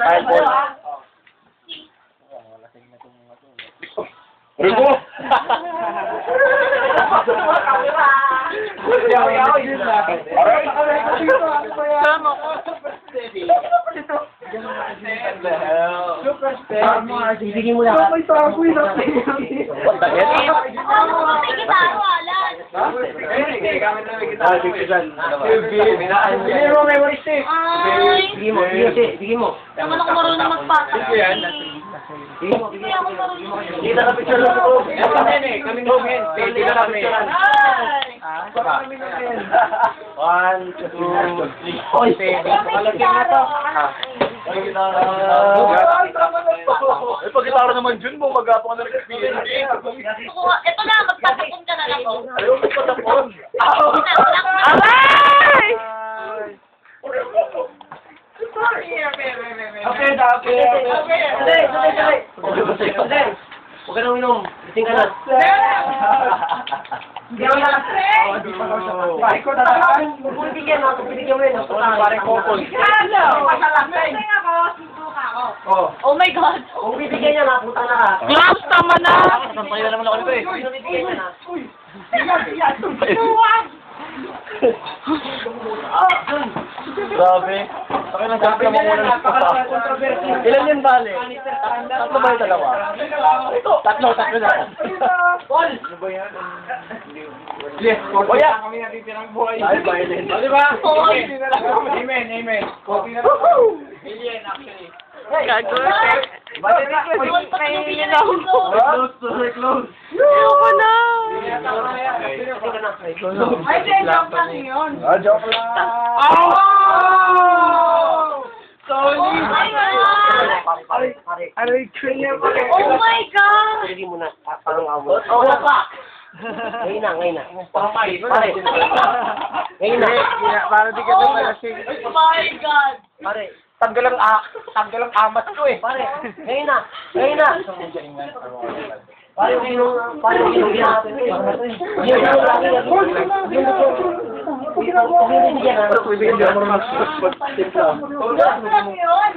Five ball. Rigo! Tama ko. Sige mo lang. Bakit? Ah, sige dyan. Hindi mo memory stick. Sige mo, sige mo, sige mo. Naman ako marunong magpatak. Sige mo, sige Hindi ako marunong mag- Kita ka picture lang ako. Kami eh, kami homen. Pwede na kami. Ay! One, two, three. Oy, Palagyan na to. Eh, gitara naman dyan mo, mag-apo ka na nag-PND. Gusto ko- Ito na, magpatapon ka na lang oh. ko. Ayaw mo pa tapon. Aray! Okay, dati. Sandali, sandali, sandali. Sandali. Huwag ka nang uminom. Gising ka na. Hindi ako lakas. Pare ko tatakan. Huwag mo bigyan, ha? Kung binigyan mo yun, ha? Pare ko Oh. Oh my God! Kung bibigyan niya, ha? Puta na. Gloves, tama na. Sampay na naman ako nito eh. Sino bibigyan niya, ha? Grabe. Sabi ng sabi mo muna ng Ilan yun bale? Tatlo ba yung dalawa? Ito. Tatlo, tatlo na. Paul! Ano ba yan? Yes, Kuya! kami natitirang buhay. Ay, violent. Di ba? Amen, amen. Coffee na lang. Million, actually. Pati yung pinanay ko. Close, close, close. Ayoko na. Ay, joke lang yun. Ah, joke lang. Oh! Oh! Pare, pare. Aray, kanya pa. Oh my God! Sige mo na. Pa- Parang amo. Wala pa. Ngayon na, ngayon na. Pare. Ngayon na. Para di ka Oh na malasing. my God! Pare. Tanggal ang ah, tanggal ang amat ko eh. Pare. Ngayon na. Ngayon na. Pare, yung ginong, pare, yung ginong. Yung ginong lagi na. Yung ginong bigyan, ha? Pwede ka naman mag-spot-spot lang. Joke lang yun!